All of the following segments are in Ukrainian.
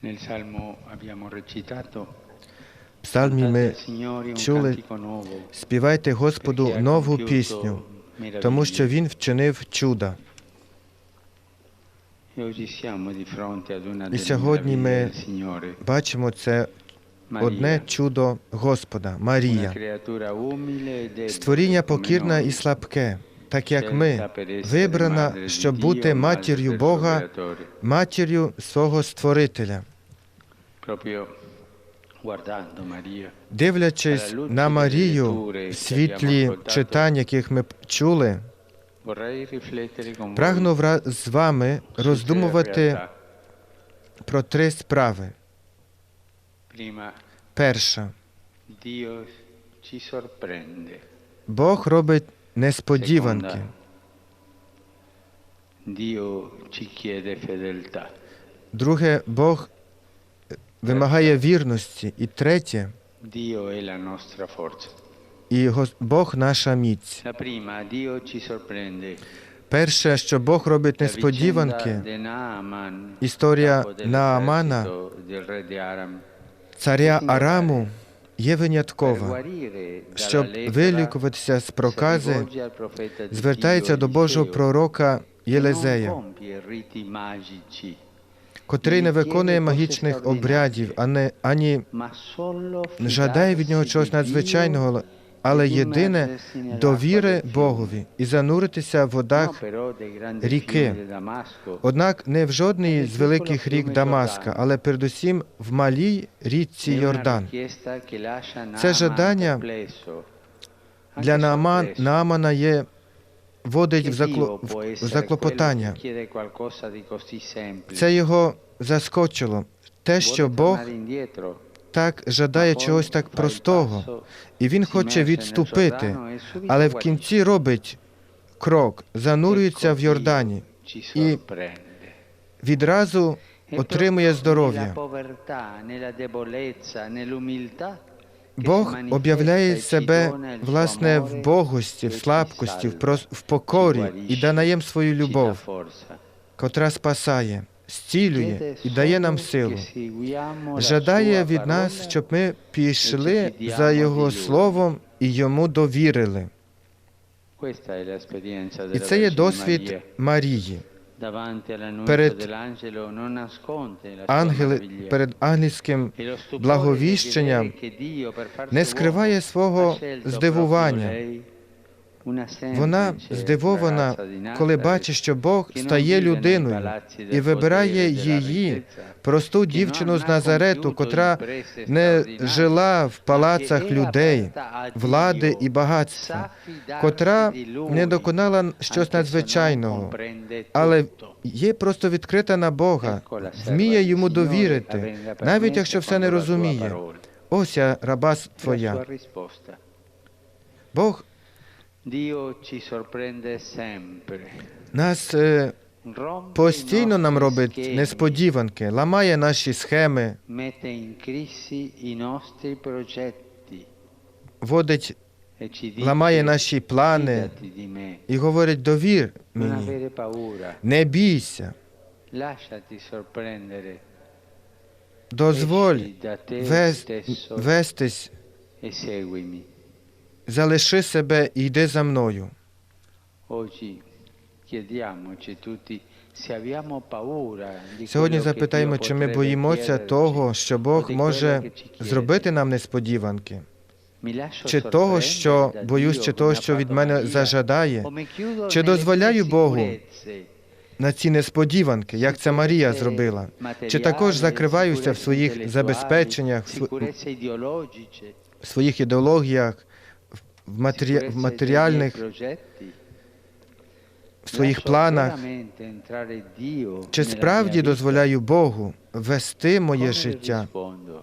Nel Salmo abbiamo recitato В псалмі ми «Cantate al Signore un чули співайте Господу нову пісню, тому що meraviglie». Він вчинив чуда. E І сьогодні ми бачимо це одне чудо Господа, Марія. e Створіння покірне і слабке, так як ми, вибрана, щоб бути матір'ю Бога, матір'ю свого Створителя. Дивлячись на Марію в світлі читань, яких ми чули, прагну з вами роздумувати про три справи. Перша. Бог робить несподіванки. Друге, Бог вимагає вірності. І третє, і Бог наша міць. Перше, що Бог робить несподіванки, Історія Наамана, царя Араму, є виняткова. Щоб вилікуватися з прокази, звертається до Божого пророка Єлизея, котрий не виконує магічних обрядів, ані жадає від нього чогось надзвичайного, але e єдине довіри. Богові і зануритися в водах ріки. Однак не в жодній з великих рік Дамаска, але передусім в малій річці Йордан. Це жадання Для Нааман, Наамана є водить che в, закло, в заклопотання. Це його заскочило. Те, що Бог так жадає чогось так простого, і він хоче відступити, але в кінці робить крок, занурюється в Йордані, і відразу отримує здоров'я. Бог об'являє себе власне в богості, в слабкості, в, покорі і нам свою любов, котра спасає, зцілює і дає нам силу. Жадає від нас, щоб ми пішли за Його словом і йому довірили. І це є досвід. Марії. Перед meraviglia. перед ангельським E благовіщенням не скриває свого здивування. Вона здивована, коли бачить, що Бог стає людиною і вибирає e її, просту дівчину з Назарету, котра не жила в палацах людей, влади і багатства, котра не доконала щось надзвичайного, але є просто відкрита на Бога, вміє йому довірити, навіть якщо все не розуміє. Ось я, раба твоя. Бог нас е, постійно нам робить несподіванки, ламає наші схеми, mette in crisi i nostri progetti водить, e ci dice ламає наші плани і говорить: довір мені, не бійся, дозволь вестись, e. залиши себе і йди за мною. Сьогодні запитаємо, чи ми боїмося того, що Бог може зробити нам несподіванки, чи того, що боюсь, чи того, що від мене зажадає, Чи дозволяю Богу на ці несподіванки, як це Марія зробила. Чи також закриваюся в своїх забезпеченнях, в своїх ідеологіях, в, матері... в матеріальних, в своїх планах, чи справді дозволяю Богу вести моє життя?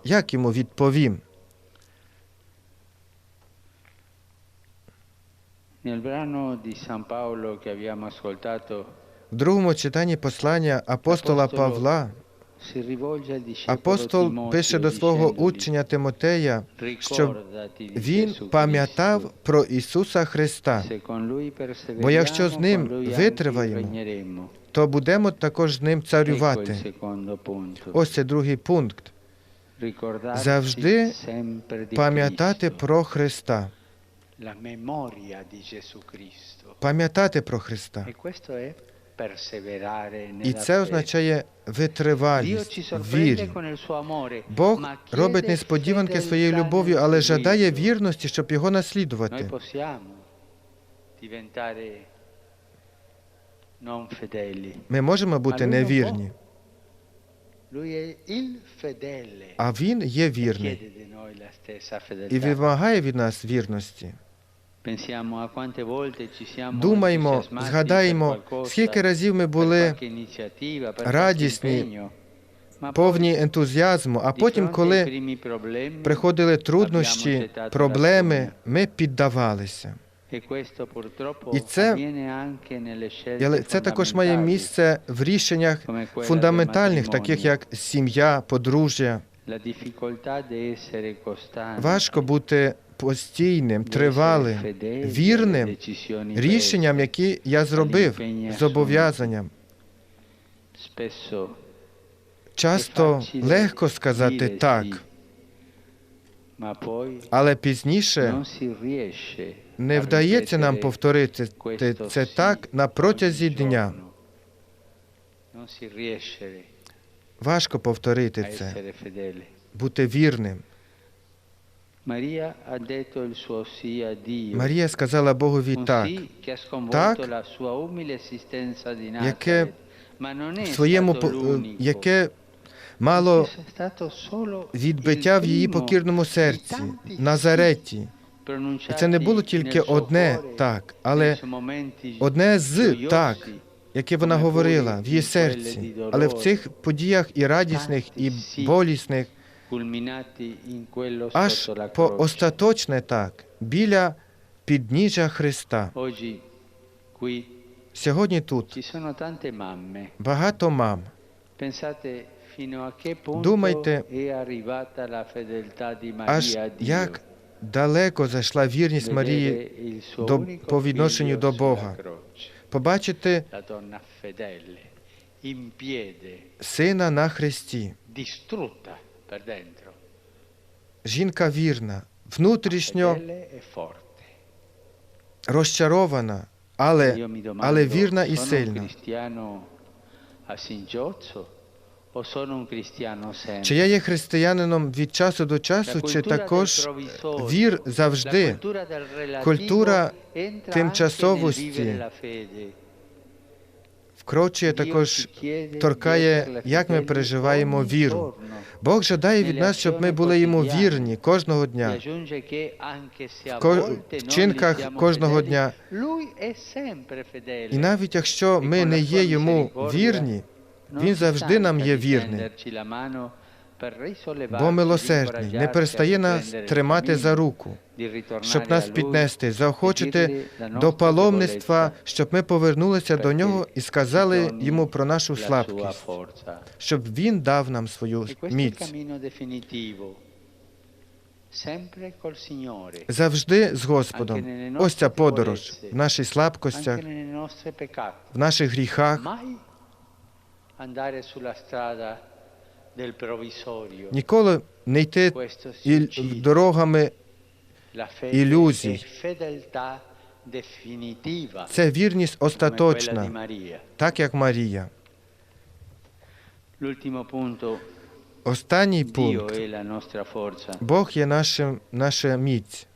Як йому відповім? В другому читанні послання апостола Павла Апостол пише до свого учня Тимотея, щоб «Ricordati di він пам'ятав про Ісуса Христа, Бо якщо з ним витриваємо, regneremo». то будемо також з ним царювати. Ось це другий пункт. Завжди Пам'ятати про Христа. Пам'ятати про Христа. E І це означає витривалість, вірі. Бог робить несподіванки своєю любов'ю, але жадає вірності, щоб його наслідувати. Ми можемо бути невірні, а Він є e вірний і вимагає від нас вірності. Per qualcosa, скільки разів ми були радісні, повні ентузіазму, а потім, коли приходили труднощі, проблеми, ми піддавалися. e І це- Але це також має місце в рішеннях фундаментальних, таких як сім'я, подружжя. Важко бути постійним, тривалим, вірним рішенням, які я зробив, зобов'язанням. Часто легко сказати так, але пізніше не вдається нам повторити це так на протязі дня. Важко повторити це, бути вірним. Марія сказала Богові так. Так, яке В своєму яке мало відбиття в її покірному серці, Назареті. І це не було тільки одне так, але одне з так, яке вона говорила в її серці. Але в цих подіях і радісних, і болісних, аж по остаточне так, біля підніжжя Христа. Сьогодні тут багато мам. Думайте, Аж як далеко зайшла вірність Марії до- по відношенню до Бога. побачити сина на хресті. Жінка вірна, внутрішньо e розчарована, але, але вірна і сильна. Чи я є християнином від часу до часу, чи також вір завжди? Культура тимчасовості Вкрочує також, торкає, як ми переживаємо віру. Бог жадає від нас, щоб ми були йому вірні кожного дня. В вчинках кожного дня. І навіть якщо ми не є йому вірні, він завжди нам є di Бо милосердний, не перестає нас тримати за руку, щоб нас піднести, e заохочити до паломництва, щоб ми повернулися до нього і сказали йому про нашу слабкість, щоб він дав нам свою E міць. Завжди з Господом. Ось ця подорож в наших слабкостях, в наших гріхах. Ніколи не йти дорогами. Ілюзій. Це вірність остаточна, так як Марія. Останній пункт. Бог є нашим, наша міць.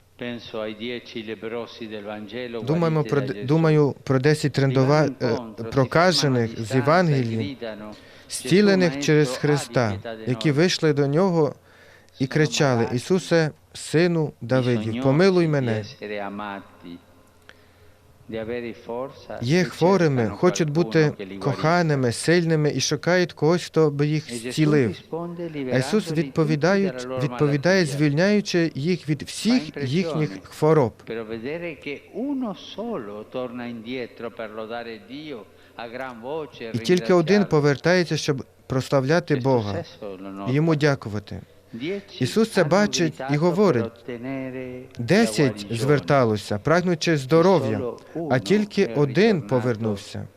Думаємо про, думаю про 10 трендова, е, прокажених з e Євангелії, зцілених через Христа, які вийшли до нього і кричали: Ісусе, сину Давидів, помилуй мене. Є хворими, хочуть бути коханими, сильними і шукають когось, хто би їх зцілив. А Ісус відповідає, відповідає, звільняючи їх від всіх їхніх хвороб. І тільки один повертається, щоб прославляти Бога і йому дякувати. Ісус це бачить і говорить. Десять зверталося, прагнучи здоров'я, а тільки один повернувся,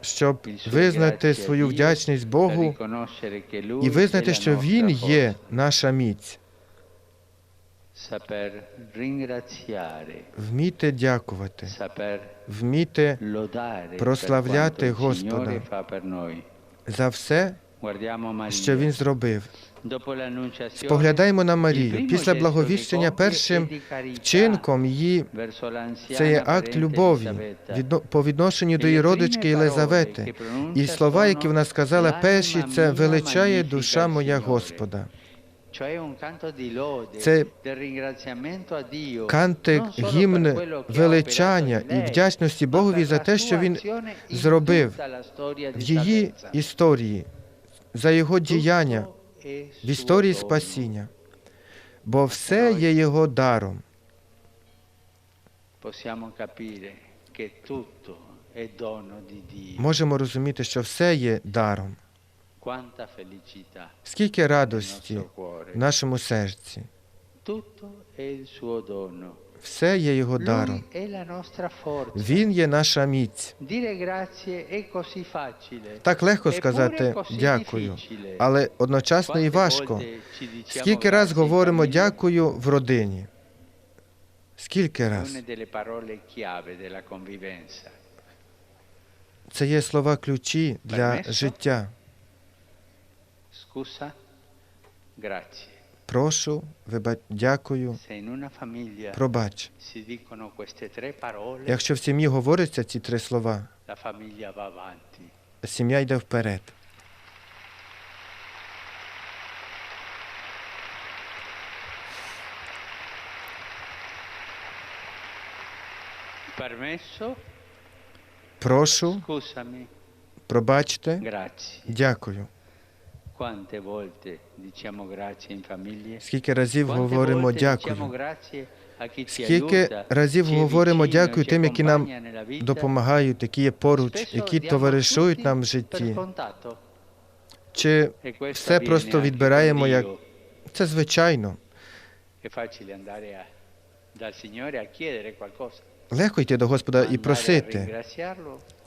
щоб визнати свою вдячність Богу і визнати, що Він є наша міць. Вмійте дякувати, вмійте Прославляти Господа. За все. Що Він зробив. Споглядаємо на Марію. Після благовіщення першим вчинком її це є акт любові по відношенню до її родички Єлизавети. І слова, які вона сказала перші, це величає душа моя Господа. Це Кантик, гімн величання і вдячності Богові за те, що Він зробив в її історії, за його діяння в історії спасіння. Бо все є його даром. Можемо розуміти, що все є даром. Скільки радості в нашому серці. Все є його даром. Він є наша міць. Так легко сказати дякую, але одночасно і важко. Скільки раз говоримо дякую в родині? Скільки раз? Це є слова ключі для життя. Grazie. Прошу, виба... дякую, пробач. Якщо в сім'ї говоряться ці три слова, сім'я йде вперед. Прошу, пробачте, дякую. Скільки разів говоримо дякую? Скільки разів говоримо дякую тим, які нам допомагають, які є поруч, які товаришують нам в житті. Чи все просто відбираємо як це звичайно. Легко йти до Господа і просити,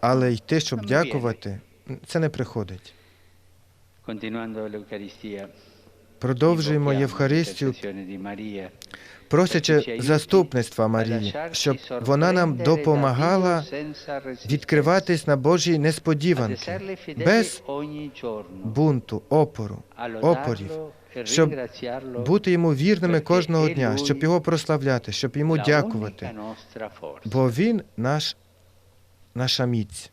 але йти, щоб дякувати, це не приходить. Продовжуємо Євхаристію, просячи заступництва Марії, щоб вона нам допомагала відкриватись на Божі несподіванки, без бунту, опору, опорів, щоб бути йому вірними кожного дня, щоб його прославляти, щоб йому дякувати, бо він наш, наша міць.